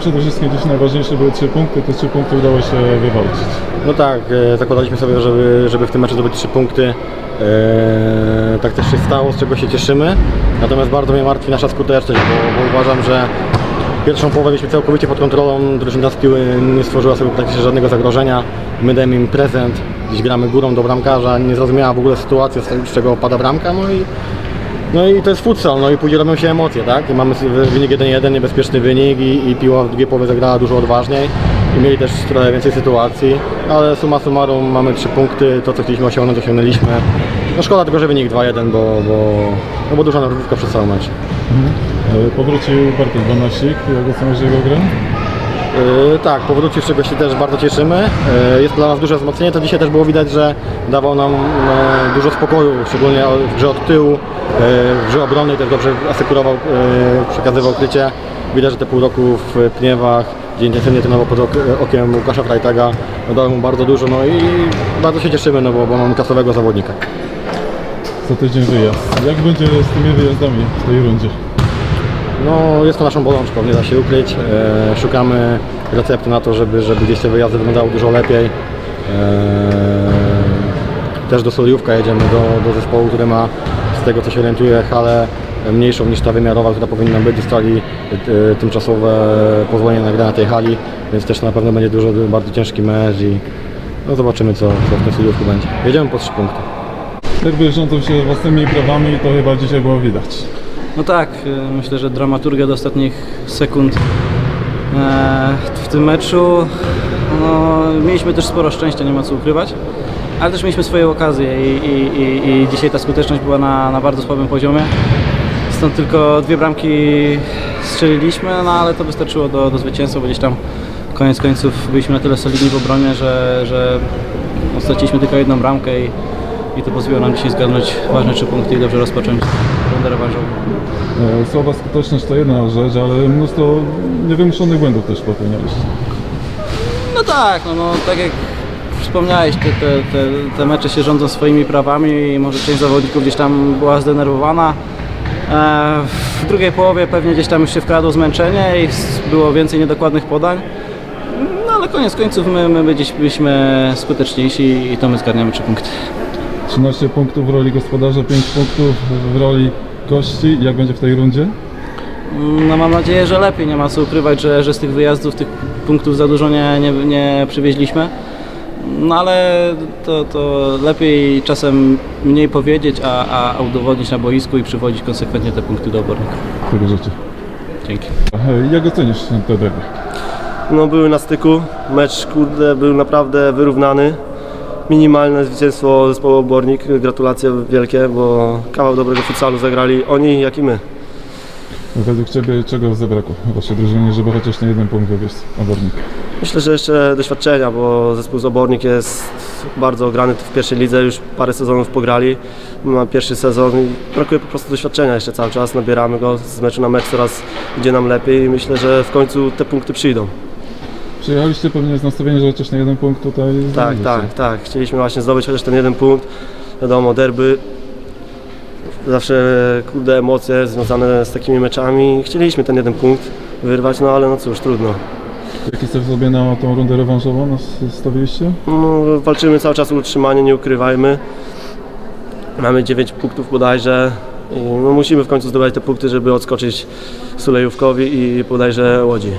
Przede wszystkim dziś najważniejsze były trzy punkty, te trzy punkty udało się wywalczyć. No tak, e, zakładaliśmy sobie, żeby, żeby w tym meczu zdobyć trzy punkty. E, tak też się stało, z czego się cieszymy. Natomiast bardzo mnie martwi nasza skuteczność, bo, bo uważam, że pierwszą połowę mieliśmy całkowicie pod kontrolą. Drużyna z piły nie stworzyła sobie praktycznie żadnego zagrożenia. My dajemy im prezent, gdzieś gramy górą do bramkarza, nie zrozumiała w ogóle sytuacja, z czego pada bramka. No i no i to jest futsal, no i później robią się emocje, tak? I mamy wynik 1-1, niebezpieczny wynik i, i piła w drugiej połowie zagrała dużo odważniej i mieli też trochę więcej sytuacji, ale summa summarum mamy trzy punkty, to co chcieliśmy osiągnąć, osiągnęliśmy. No szkoda tylko, że wynik 2-1, bo, bo, no bo duża nerwówka przez cały mecz. E, Powrócił Bartek Banasik, jak oceniasz jego grę? Yy, tak, powrócił, z czego się też bardzo cieszymy. Yy, jest dla nas duże wzmocnienie. To dzisiaj też było widać, że dawał nam e, dużo spokoju, szczególnie w grze od tyłu, e, w grze obronnej też dobrze asekurował, e, przekazywał krycie. Widać, że te pół roku w Pniewach, gdzie intensywnie trenował pod ok- okiem Łukasza Frajtaga, dało mu bardzo dużo, no i bardzo się cieszymy, no bo, bo mamy klasowego zawodnika. Co tydzień wyjazd. Jak będzie z tymi wyjazdami w tej rundzie? No, jest to naszą bolączką, nie da się ukryć. E, szukamy recepty na to, żeby, żeby gdzieś te wyjazdy wyglądały dużo lepiej. E, też do Soliówka jedziemy, do, do zespołu, który ma, z tego co się orientuję, halę mniejszą niż ta wymiarowa, która powinna być. Dostali e, tymczasowe pozwolenie na grę na tej hali, więc też na pewno będzie dużo, bardzo ciężki mecz i no, zobaczymy co, co w tym Soliówku będzie. Jedziemy po trzy punkty. Derby rządzą się własnymi prawami to chyba dzisiaj było widać. No tak, y, myślę, że dramaturgia do ostatnich sekund e, w tym meczu. No, mieliśmy też sporo szczęścia, nie ma co ukrywać, ale też mieliśmy swoje okazje i, i, i, i dzisiaj ta skuteczność była na, na bardzo słabym poziomie. Stąd tylko dwie bramki strzeliliśmy, no ale to wystarczyło do, do zwycięstwa, bo gdzieś tam koniec końców byliśmy na tyle solidni w obronie, że, że straciliśmy tylko jedną bramkę i, i to pozwoliło nam dzisiaj zgarnąć ważne trzy punkty i dobrze rozpocząć rewanżową. E, Słaba skuteczność to jedna rzecz, ale mnóstwo niewymuszonych błędów też popełnialiście. No tak, no, no tak jak wspomniałeś, te, te, te, te mecze się rządzą swoimi prawami i może część zawodników gdzieś tam była zdenerwowana. E, w drugiej połowie pewnie gdzieś tam już się wkradło zmęczenie i było więcej niedokładnych podań. No ale koniec końców my, my gdzieś byliśmy skuteczniejsi i to my zgarniamy trzy punkty. 13 punktów w roli gospodarza, 5 punktów w roli gości. Jak będzie w tej rundzie? No mam nadzieję, że lepiej, nie ma co ukrywać, że, że z tych wyjazdów tych punktów za dużo nie, nie, nie przywieźliśmy. No ale to, to lepiej czasem mniej powiedzieć, a, a, a udowodnić na boisku i przywodzić konsekwentnie te punkty do obornika. Tego rzeczy. Dzięki. Jak ocenisz te derby? No były na styku, mecz kurde był naprawdę wyrównany. Minimalne zwycięstwo zespołu Obornik, gratulacje wielkie, bo kawał dobrego futsalu zagrali oni jak i my. Według Ciebie czego zabrakło Waszej drużynie, żeby chociaż ten jeden punkt wywieźć obornik? Myślę, że jeszcze doświadczenia, bo zespół z Obornik jest bardzo ograny w pierwszej lidze, już parę sezonów pograli. Ma pierwszy sezon i brakuje po prostu doświadczenia jeszcze cały czas, nabieramy go z meczu na mecz, coraz idzie nam lepiej i myślę, że w końcu te punkty przyjdą. Przyjechaliście pewnie z nastawieniem, że chociaż na jeden punkt tutaj Tak, zdobędziecie. tak, tak. Chcieliśmy właśnie zdobyć chociaż ten jeden punkt. Wiadomo, derby. Zawsze kurde emocje związane z takimi meczami. Chcieliśmy ten jeden punkt wyrwać, no ale no cóż, trudno. Jaki cel sobie na tą rundę rewanżową nas stawiliście? No, walczymy cały czas o utrzymanie, nie ukrywajmy. Mamy 9 punktów bodajże. I no, musimy w końcu zdobywać te punkty, żeby odskoczyć Sulejówkowi i bodajże Łodzi.